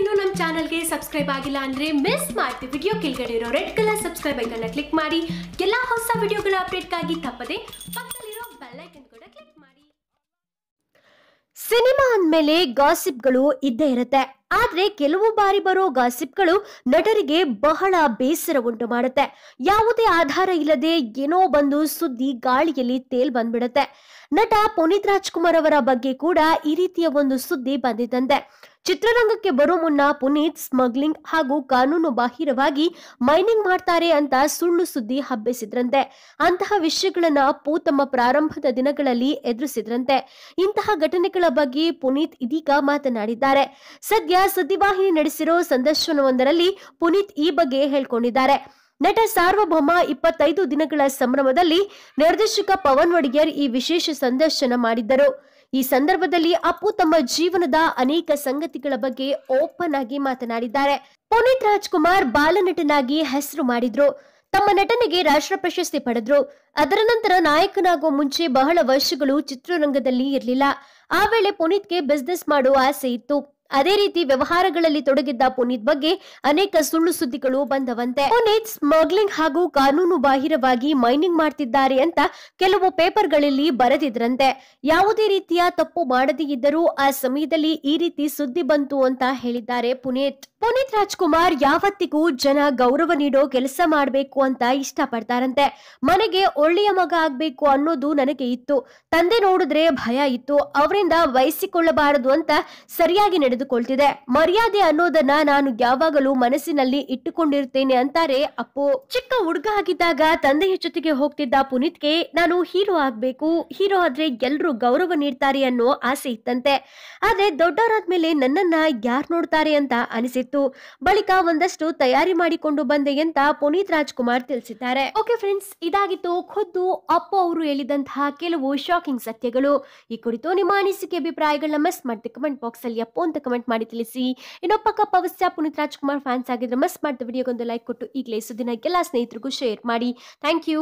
ಇನ್ನೂ ನಮ್ಮ ಚಾನಲ್ಗೆ ಸಬ್ಸ್ಕ್ರೈಬ್ ಆಗಿಲ್ಲ ಅಂದ್ರೆ ಮಿಸ್ ಮಾಡ್ತಿ ವಿಡಿಯೋ ಕೆಳಗಡೆ ಇರೋ ರೆಡ್ ಕಲರ್ ಸಬ್ಸ್ಕ್ರೈಬ್ ಐಕನ್ನ ಕ್ಲಿಕ್ ಮಾಡಿ. ಎಲ್ಲ ಹೊಸ ವಿಡಿಯೋಗಳ ಅಪ್ಡೇಟ್ಗಾಗಿ ತಪ್ಪದೆ ಪಕ್ಕದಲ್ಲಿರೋ ಬೆಲ್ ಐಕನ್ ಕೂಡ ಕ್ಲಿಕ್ ಮಾಡಿ. ಸಿನಿಮಾ ಅಂದಮೇಲೆ ಗಾಸಿಪ್ಗಳು ಇದ್ದೇ ಇರುತ್ತೆ. ಆದ್ರೆ ಕೆಲವು ಬಾರಿ ಬರೋ ಗಾಸಿಪ್ಗಳು ನಟರಿಗೆ ಬಹಳ ಬೇಸರ ಉಂಟು ಮಾಡುತ್ತೆ. ಯಾವುದೇ ಆಧಾರ ಇಲ್ಲದೆ ಏನೋ ಬಂದು ಸುದ್ದಿ ಗಾಳಿಯಲ್ಲಿ ತೇಲ್ ಬಂದ್ಬಿಡುತ್ತೆ. ನಟ ಪುನೀತ್ ರಾಜ್ಕುಮಾರ್ ಅವರ ಬಗ್ಗೆ ಕೂಡ ಈ ರೀತಿಯ ಒಂದು ಸುದ್ದಿ ಬಂದಿದ್ದಂತೆ. ಚಿತ್ರರಂಗಕ್ಕೆ ಬರೋ ಮುನ್ನ ಪುನೀತ್ ಸ್ಮಗ್ಲಿಂಗ್ ಹಾಗೂ ಕಾನೂನು ಬಾಹಿರವಾಗಿ ಮೈನಿಂಗ್ ಮಾಡ್ತಾರೆ ಅಂತ ಸುಳ್ಳು ಸುದ್ದಿ ಹಬ್ಬಿಸಿದ್ರಂತೆ. ಅಂತಹ ವಿಷಯಗಳನ್ನ ಪೂ ತಮ್ಮ ಪ್ರಾರಂಭದ ದಿನಗಳಲ್ಲಿ ಎದುರಿಸಿದ್ರಂತೆ. ಇಂತಹ ಘಟನೆಗಳ ಬಗ್ಗೆ ಪುನೀತ್ ಇದೀಗ ಮಾತನಾಡಿದ್ದಾರೆ. ಸದ್ಯ ಸುದ್ದಿವಾಹಿನಿ ನಡೆಸಿರೋ ಸಂದರ್ಶನವೊಂದರಲ್ಲಿ ಪುನೀತ್ ಈ ಬಗ್ಗೆ ಹೇಳ್ಕೊಂಡಿದ್ದಾರೆ. ನಟ ಸಾರ್ವಭೌಮ ಇಪ್ಪತ್ತೈದು ದಿನಗಳ ಸಂಭ್ರಮದಲ್ಲಿ ನಿರ್ದೇಶಕ ಪವನ್ ಒಡೆಯರ್ ಈ ವಿಶೇಷ ಸಂದರ್ಶನ ಮಾಡಿದ್ದರು. ಈ ಸಂದರ್ಭದಲ್ಲಿ ಅಪ್ಪು ತಮ್ಮ ಜೀವನದ ಅನೇಕ ಸಂಗತಿಗಳ ಬಗ್ಗೆ ಓಪನ್ ಆಗಿ ಮಾತನಾಡಿದ್ದಾರೆ. ಪುನೀತ್ ರಾಜ್ಕುಮಾರ್ ಬಾಲನಟನಾಗಿ ಹೆಸರು ಮಾಡಿದ್ರು. ತಮ್ಮ ನಟನೆಗೆ ರಾಷ್ಟ್ರ ಪ್ರಶಸ್ತಿ ಪಡೆದ್ರು. ಅದರ ನಂತರ ನಾಯಕನಾಗುವ ಮುಂಚೆ ಬಹಳ ವರ್ಷಗಳು ಚಿತ್ರರಂಗದಲ್ಲಿ ಇರಲಿಲ್ಲ. ಆ ವೇಳೆ ಪುನೀತ್ಗೆ ಬಿಸ್ನೆಸ್ ಮಾಡುವ ಆಸೆ ಇತ್ತು. ಅದೇ ರೀತಿ ವ್ಯವಹಾರಗಳಲ್ಲಿ ತೊಡಗಿದ್ದ ಪುನೀತ್ ಬಗ್ಗೆ ಅನೇಕ ಸುಳ್ಳು ಸುದ್ದಿಗಳು ಬಂದವಂತೆ. ಪುನೀತ್ ಸ್ಮಗ್ಲಿಂಗ್ ಹಾಗೂ ಕಾನೂನು ಬಾಹಿರವಾಗಿ ಮೈನಿಂಗ್ ಮಾಡ್ತಿದ್ದಾರೆ ಅಂತ ಕೆಲವು ಪೇಪರ್ಗಳಲ್ಲಿ ಬರೆದಿದ್ರಂತೆ. ಯಾವುದೇ ರೀತಿಯ ತಪ್ಪು ಮಾಡದೇ ಇದ್ದರೂ ಆ ಸಮಯದಲ್ಲಿ ಈ ರೀತಿ ಸುದ್ದಿ ಬಂತು ಅಂತ ಹೇಳಿದ್ದಾರೆ ಪುನೀತ್. ಪುನೀತ್ ರಾಜ್ಕುಮಾರ್ ಯಾವತ್ತಿಗೂ ಜನ ಗೌರವ ನೀಡೋ ಕೆಲಸ ಮಾಡಬೇಕು ಅಂತ ಇಷ್ಟಪಡ್ತಾರಂತೆ. ಮನೆಗೆ ಒಳ್ಳೆಯ ಮಗ ಆಗ್ಬೇಕು ಅನ್ನೋದು ನನಗೆ ಇತ್ತು. ತಂದೆ ನೋಡಿದ್ರೆ ಭಯ ಇತ್ತು. ಅವರಿಂದ ವಹಿಸಿಕೊಳ್ಳಬಾರದು ಅಂತ ಸರಿಯಾಗಿ ನಡೆದುಕೊಳ್ತಿದೆ ಮರ್ಯಾದೆ ಅನ್ನೋದನ್ನ ನಾನು ಯಾವಾಗಲೂ ಮನಸ್ಸಿನಲ್ಲಿ ಇಟ್ಟುಕೊಂಡಿರ್ತೇನೆ ಅಂತಾರೆ ಅಪ್ಪು. ಚಿಕ್ಕ ಹುಡುಗ ಆಗಿದ್ದಾಗ ತಂದೆಯ ಜೊತೆಗೆ ಹೋಗ್ತಿದ್ದ ಪುನೀತ್ಗೆ ನಾನು ಹೀರೋ ಆಗ್ಬೇಕು. ಹೀರೋ ಆದ್ರೆ ಎಲ್ರು ಗೌರವ ನೀಡ್ತಾರೆ ಅನ್ನೋ ಆಸೆ ಇತ್ತಂತೆ. ಆದ್ರೆ ದೊಡ್ಡವರಾದ್ಮೇಲೆ ನನ್ನನ್ನ ಯಾರ್ ನೋಡ್ತಾರೆ ಅಂತ ಅನಿಸಿತ್ತು. ಬಳಿಕ ಒಂದಷ್ಟು ತಯಾರಿ ಮಾಡಿಕೊಂಡು ಬಂದೆ ಅಂತ ಪುನೀತ್ ರಾಜ್ಕುಮಾರ್ ತಿಳಿಸಿದ್ದಾರೆ. ಓಕೆ ಫ್ರೆಂಡ್ಸ್, ಇದಾಗಿತ್ತು ಖುದ್ದು ಅಪ್ಪು ಅವರು ಹೇಳಿದಂತಹ ಕೆಲವು ಶಾಕಿಂಗ್ ಸತ್ಯಗಳು. ಈ ಕುರಿತು ನಿಮ್ಮ ಅನಿಸಿಕೆ, ಅಭಿಪ್ರಾಯಗಳನ್ನ ಮಿಸ್ ಮಾಡ್ತಿ ಕಮೆಂಟ್ ಬಾಕ್ಸ್ ಅಲ್ಲಿ ಅಪ್ಪು ಅಂತ ಕಮೆಂಟ್ ಮಾಡಿ ತಿಳಿಸಿ. ಇನ್ನೊಬ್ಬ ಪಕ್ಕ ಪವಸ್ಯ ಪುನೀತ್ ರಾಜ್ಕುಮಾರ್ ಫ್ಯಾನ್ಸ್ ಆಗಿದ್ರೆ ಮಿಸ್ ಮಾಡಿದ ವಿಡಿಯೋಗೊಂದು ಲೈಕ್ ಕೊಟ್ಟು ಈಗಲೇ ಸುದಿನ ಎಲ್ಲ ಸ್ನೇಹಿತರಿಗೂ ಶೇರ್ ಮಾಡಿ. Thank you